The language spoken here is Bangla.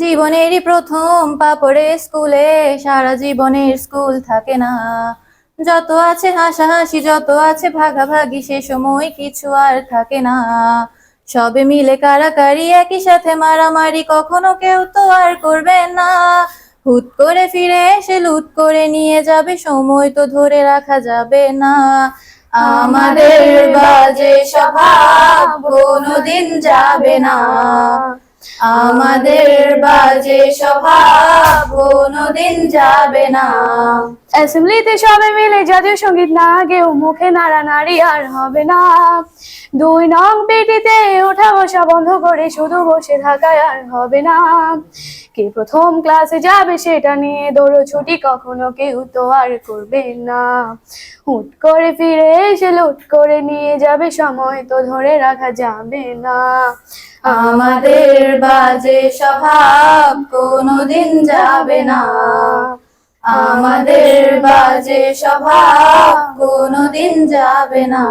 জীবনেরই প্রথম পাপড়ে স্কুলে, সারা জীবনের স্কুল থাকে না। যত আছে হাসাহাসি, যত আছে ভাগাভাগি, সে সময় কিছু আর থাকে না। সবে মিলে কারাকারি, একই সাথে মারামারি, কখনো কেউ তো আর করবে না। হুট করে ফিরে এসে লুট করে নিয়ে যাবে, সময় তো ধরে রাখা যাবে না। আমাদের বাজে স্বভাব কোনোদিন যাবে না। আমাদের বাজে স্বভাব কোনোদিন যাবে না। অ্যাসেম্বলিতে সবাই মিলে জাতীয় সংগীত না গেও মুখে নাড়া নাড়ি আর হবে না। দুই নং পেটিতে ওঠা বসা বন্ধ করে শুধু বসে থাকায় আর হবে না। কে প্রথম ক্লাসে যাবে সেটা নিয়ে দৌড়ো ছুটি কখনো কেউ তো আর করবে না। হুট করে ফিরে এসে লুট করে নিয়ে যাবে সময় তো ধরে রাখা যাবে না। আমাদের বাজে স্বভাব কোনোদিন যাবে না। আমাদের বাজে স্বভাব কোনোদিন যাবে না।